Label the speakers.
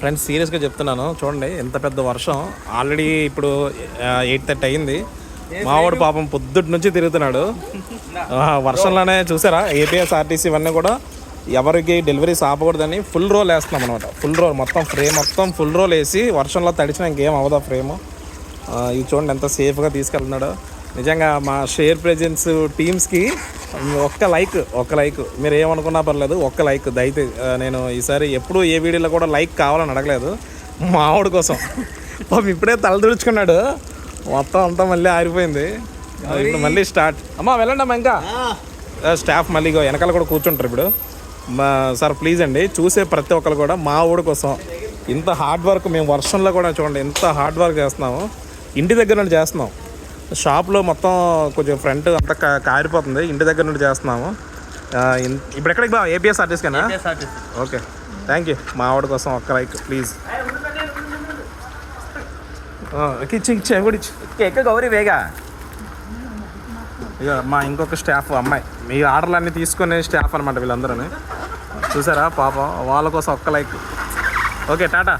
Speaker 1: Friends సీరియస్గా చెప్తున్నాను. చూడండి ఎంత పెద్ద వర్షం. ఆల్రెడీ ఇప్పుడు ఎయిట్ థర్టీ అయింది. మావాడు పాపం పొద్దుటి నుంచి తిరుగుతున్నాడు. వర్షంలోనే చూసారా? ఏపీఎస్ఆర్టీసీ ఇవన్నీ కూడా ఎవరికి డెలివరీస్ ఆపకూడదని ఫుల్ రోల్ వేస్తున్నాం అనమాట ఫుల్ రోల్ మొత్తం ఫ్రేమ్ మొత్తం ఫుల్ రోల్ వేసి వర్షంలో తడిచిన ఇంకేం అవ్వదా ఫ్రేమ్ ఇది చూడండి ఎంత సేఫ్గా తీసుకెళ్తున్నాడు. నిజంగా మా షేర్ ప్రెజెన్స్ టీమ్స్కి ఒక్క లైక్ ఒక్క లైక్. మీరు ఏమనుకున్నా పర్లేదు ఒక్క లైక్. దయతే నేను ఈసారి ఎప్పుడు ఏ వీడియోలో కూడా లైక్ కావాలని అడగలేదు. మావాడి కోసం. పాపం ఇప్పుడే తల తుడుచుకున్నాడు. మొత్తం అంతా మళ్ళీ ఆరిపోయింది. ఇప్పుడు మళ్ళీ స్టార్ట్. అమ్మా వెళ్ళండి అమ్మా ఇంకా. స్టాఫ్ మళ్ళీ వెనకాల కూడా కూర్చుంటారు ఇప్పుడు. మా సార్ ప్లీజ్ అండి చూసే ప్రతి ఒక్కరు కూడా మా ఊడి కోసం. ఇంత హార్డ్ వర్క్ మేము వర్షంలో కూడా చూడండి ఎంత హార్డ్ వర్క్ చేస్తున్నాము. ఇంటి దగ్గర నుండి చేస్తున్నాం. షాప్లో మొత్తం కొంచెం ఫ్రంట్ అంతా కారిపోతుంది. ఇంటి దగ్గర నుండి చేస్తున్నాము. ఇప్పుడు ఎక్కడికి బా? ఏపీఎస్ ఆర్టీస్కేనా ఓకే. థ్యాంక్ యూ మా ఆవిడ కోసం ఒక్క లైక్ ప్లీజ్ ఇచ్చి ఇచ్చి కూడా ఇచ్చి.
Speaker 2: ఎక్క గౌరీ వేగా.
Speaker 1: ఇక మా ఇంకొక స్టాఫ్ అమ్మాయి. మీ ఆర్డర్లన్నీ తీసుకునే స్టాఫ్ అనమాట వీళ్ళందరూ చూసారా పాపం వాళ్ళ కోసం ఒక్క లైక్ ఓకే టాటా.